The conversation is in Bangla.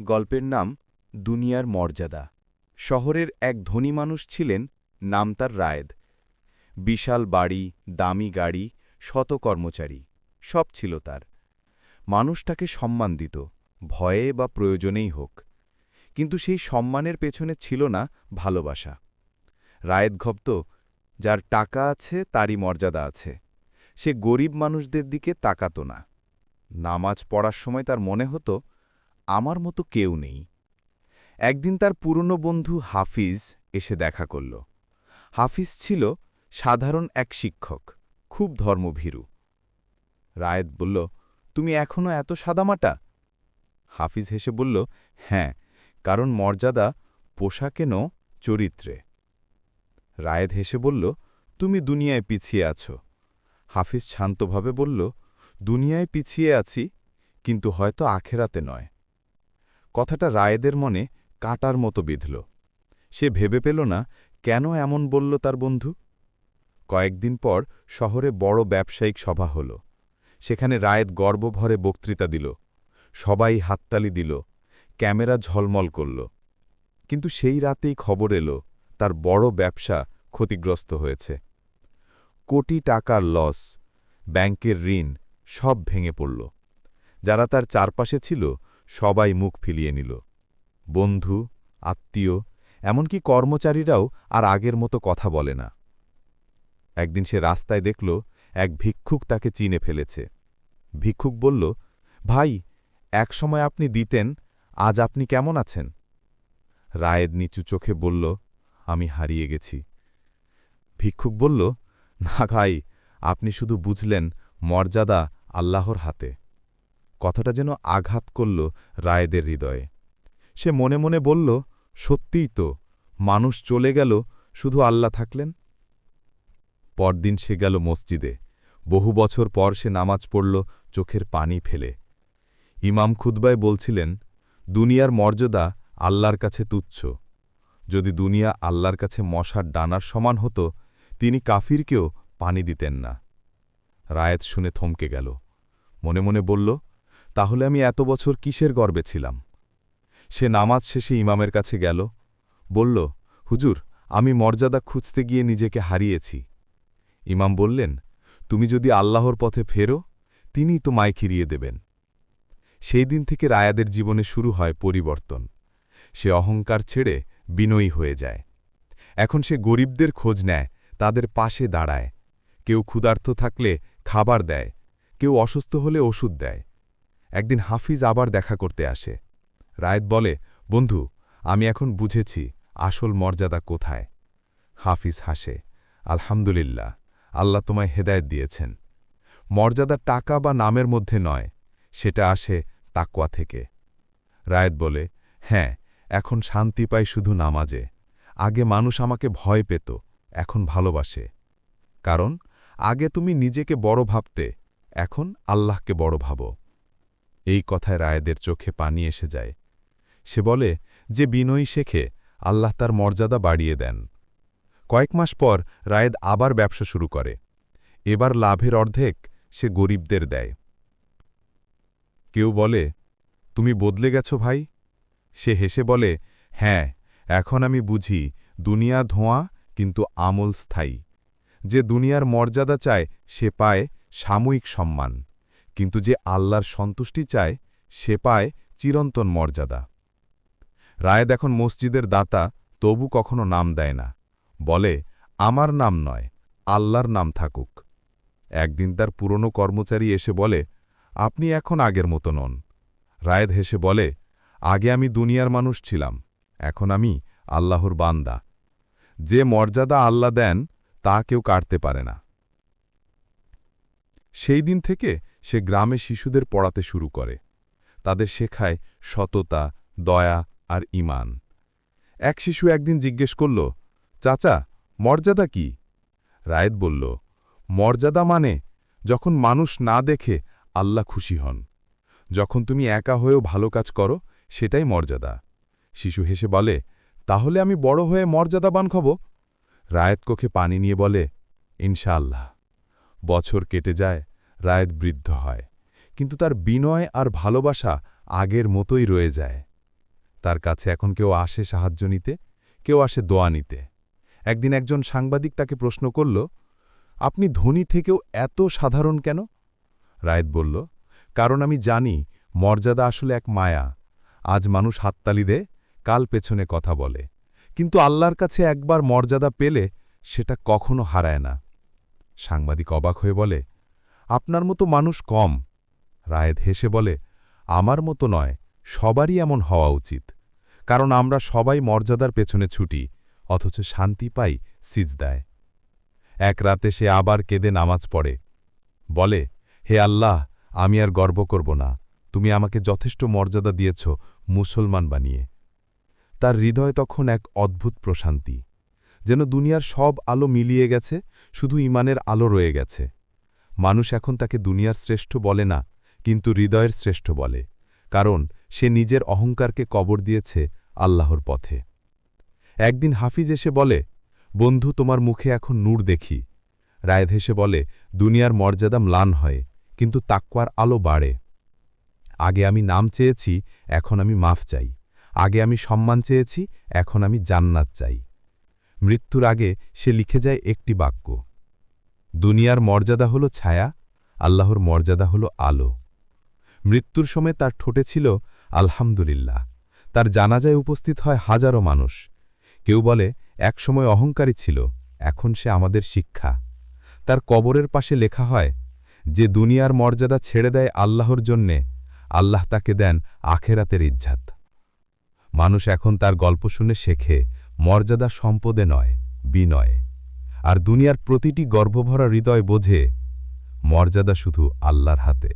গল্পের নাম দুনিয়ার মর্যাদা। শহরের এক ধনী মানুষ ছিলেন, নাম তার রায়েদ। বিশাল বাড়ি, দামি গাড়ি, শত কর্মচারী, সব ছিল তার। মানুষটাকে সম্মান দিত, ভয়ে বা প্রয়োজনেই হোক। কিন্তু সেই সম্মানের পেছনে ছিল না ভালোবাসা। রায়েদ ঘপ্ত যার টাকা আছে তারই মর্যাদা আছে। সে গরিব মানুষদের দিকে তাকাত না। নামাজ পড়ার সময় তার মনে হতো আমার মতো কেউ নেই। একদিন তার পুরনো বন্ধু হাফিজ এসে দেখা করল। হাফিজ ছিল সাধারণ এক শিক্ষক, খুব ধর্মভীরু। রায়েত বলল, তুমি এখনও এত সাদামাটা? হাফিজ হেসে বলল হ্যাঁ কারণ মর্যাদা পোশাকে ন চরিত্রে। রায়েদ হেসে বলল, তুমি দুনিয়ায় পিছিয়ে আছো। হাফিজ শান্তভাবে বলল, দুনিয়ায় পিছিয়ে আছি, কিন্তু হয়তো আখেরাতে নয়। কথাটা রায়েদের মনে কাটার মতো বিঁধল। সে ভেবে পেল না, কেন এমন বলল তার বন্ধু? কয়েকদিন পর শহরে বড় ব্যবসায়িক সভা হল। সেখানে রায়েদ গর্বভরে বক্তৃতা দিল, সবাই হাততালি দিল, ক্যামেরা ঝলমল করল। কিন্তু সেই রাতেই খবর এলো, তার বড় ব্যবসা ক্ষতিগ্রস্ত হয়েছে। কোটি টাকার লস, ব্যাংকের ঋণ সব ভেঙে পড়ল। যারা তার চারপাশে ছিল সবাই মুখ ফিলিয়ে নিল। বন্ধু, আত্মীয়, এমনকি কর্মচারীরাও আর আগের মতো কথা বলে না। একদিন সে রাস্তায় দেখল, এক ভিক্ষুক তাকে চিনে ফেলেছে। ভিক্ষুক বলল, ভাই, এক সময় আপনি দিতেন, আজ আপনি কেমন আছেন? রায়েদ নিচু চোখে বলল, আমি হারিয়ে গেছি। ভিক্ষুক বলল, না ভাই, আপনি শুধু বুঝলেন, মর্যাদা আল্লাহর হাতে। কথাটা যেন আঘাত করল রায়েদের হৃদয়ে। সে মনে মনে বলল, সত্যিই তো, মানুষ চলে গেল, শুধু আল্লাহ থাকলেন? পরদিন সে গেল মসজিদে। বহু বছর পর সে নামাজ পড়ল, চোখের পানি ফেলে। ইমাম খুদ্বায় বলছিলেন, দুনিয়ার মর্যাদা আল্লাহর কাছে তুচ্ছ। যদি দুনিয়া আল্লাহর কাছে মশার ডানার সমান হতো, তিনি কাফিরকেও পানি দিতেন না। রায়েত শুনে থমকে গেল। মনে মনে বলল তাহলে আমি এত বছর কিসের গর্বে ছিলাম? সে নামাজ শেষে ইমামের কাছে গেল, বলল, হুজুর, আমি মর্যাদা খুঁজতে গিয়ে নিজেকে হারিয়েছি। ইমাম বললেন, তুমি যদি আল্লাহর পথে ফেরো, তিনিই তো মায় খিরিয়ে দেবেন। সেই দিন থেকে রায়াদের জীবনে শুরু হয় পরিবর্তন। সে অহংকার ছেড়ে বিনয়ী হয়ে যায়। এখন সে গরিবদের খোঁজ নেয়, তাদের পাশে দাঁড়ায়। কেউ ক্ষুধার্ত থাকলে খাবার দেয়, কেউ অসুস্থ হলে ওষুধ দেয়। একদিন হাফিজ আবার দেখা করতে আসে। রায়েত বলে, বন্ধু, আমি এখন বুঝেছি আসল মর্যাদা কোথায়। হাফিজ হাসে, আলহামদুলিল্লাহ, আল্লাহ তোমায় হেদায়ত দিয়েছেন। মর্যাদা টাকা বা নামের মধ্যে নয়, সেটা আসে তাকওয়া থেকে। রায়েত বলে হ্যাঁ এখন শান্তি পাই শুধু নামাজে। আগে মানুষ আমাকে ভয় পেত, এখন ভালোবাসে। কারণ, আগে তুমি নিজেকে বড় ভাবতে, এখন আল্লাহকে বড় ভাবো। এই কথায় রায়েদের চোখে পানি এসে যায়। সে বলে, যে বিনয়ী শেখে, আল্লাহ তার মর্যাদা বাড়িয়ে দেন। কয়েক মাস পর রায়েদ আবার ব্যবসা শুরু করে। এবার লাভের অর্ধেক সে গরিবদের দেয়। কেউ বলে, তুমি বদলে গেছ ভাই? সে হেসে বলে হ্যাঁ এখন আমি বুঝি, দুনিয়া ধোঁয়া, কিন্তু আমল স্থায়ী। যে দুনিয়ার মর্যাদা চায়, সে পায় সাময়িক সম্মান। কিন্তু যে আল্লাহর সন্তুষ্টি চায়, সে পায় চিরন্তন মর্যাদা। রায়েদ এখন মসজিদের দাতা তবু কখনো নাম দেয় না। বলে, আমার নাম নয়, আল্লাহর নাম থাকুক। একদিন তার পুরনো কর্মচারী এসে বলে, আপনি এখন আগের মতো নন। রায়েদ হেসে বলে, আগে আমি দুনিয়ার মানুষ ছিলাম, এখন আমি আল্লাহর বান্দা। যে মর্যাদা আল্লাহ দেন, তা কেউ কাটতে পারে না। সেই দিন থেকে সে গ্রামে শিশুদের পড়াতে শুরু করে। তাদের শেখায় সততা, দয়া আর ইমান এক শিশু একদিন জিজ্ঞেস করল, চাচা, মর্যাদা কি? রায়েত বলল, মর্যাদা মানে যখন মানুষ না দেখে আল্লাহ খুশি হন। যখন তুমি একা হয়েও ভালো কাজ করো, সেটাই মর্যাদা। শিশু হেসে বলে, তাহলে আমি বড় হয়ে মর্যাদাবান খব? রায়েত কোখে পানি নিয়ে বলে, ইনশাআল্লাহ। বছর কেটে যায় রায়েত বৃদ্ধ হয়। কিন্তু তার বিনয় আর ভালোবাসা আগের মতোই রয়ে যায়। তার কাছে এখন কেউ আসে সাহায্য নিতে, কেউ আসে দোয়া নিতে। একদিন একজন সাংবাদিক তাকে প্রশ্ন করল, আপনি ধনী থেকেও এত সাধারণ কেন? রায়ত বলল, কারণ আমি জানি মর্যাদা আসলে এক মায়া। আজ মানুষ হাততালি দেয়, কাল পেছনে কথা বলে। কিন্তু আল্লাহর কাছে একবার মর্যাদা পেলে সেটা কখনো হারায় না। সাংবাদিক অবাক হয়ে বলে আপনার মতো মানুষ কম। রায়েদ হেসে বলে, আমার মতো নয়, সবারই এমন হওয়া উচিত। কারণ আমরা সবাই মর্যাদার পেছনে ছুটি, অথচ শান্তি পাই সিজদায় এক রাতে সে আবার কেঁদে নামাজ পড়ে। বলে, হে আল্লাহ, আমি আর গর্ব করব না। তুমি আমাকে যথেষ্ট মর্যাদা দিয়েছ মুসলমান বানিয়ে। তার হৃদয় তখন এক অদ্ভুত প্রশান্তি, যেন দুনিয়ার সব আলো মিলিয়ে গেছে, শুধু ইমানের আলো রয়ে গেছে। মানুষ এখন তাকে দুনিয়ার শ্রেষ্ঠ বলে না, কিন্তু হৃদয়ের শ্রেষ্ঠ বলে, কারণ সে নিজের অহংকারকে কবর দিয়েছে আল্লাহর পথে। একদিন হাফিজ এসে বলে, বন্ধু, তোমার মুখে এখন নূর দেখি। রায়েদ হেসে বলে, দুনিয়ার মর্যাদা ম্লান হয়, কিন্তু তাক্কুয়ার আলো বাড়ে। আগে আমি নাম চেয়েছি, এখন আমি মাফ চাই। আগে আমি সম্মান চেয়েছি, এখন আমি জান্নাত চাই। মৃত্যুর আগে সে লিখে যায় একটি বাক্য দুনিয়ার মর্যাদা হল ছায়া, আল্লাহর মর্যাদা হল আলো। মৃত্যুর সময় তার ঠোঁটে ছিল আলহামদুলিল্লাহ। তার জানাজায় উপস্থিত হয় হাজারো মানুষ। কেউ বলে, একসময় অহংকারী ছিল, এখন সে আমাদের শিক্ষা। তার কবরের পাশে লেখা হয়, যে দুনিয়ার মর্যাদা ছেড়ে দেয় আল্লাহর জন্যে, আল্লাহ তাকে দেন আখেরাতের ইজ্জাত। মানুষ এখন তার গল্প শুনে শেখে, মর্যাদা সম্পদে নয়, বিনয়ে। আর দুনিয়ার প্রতিটি গর্ভভরা হৃদয় বোঝে মর্যাদা শুধু আল্লাহর হাতে।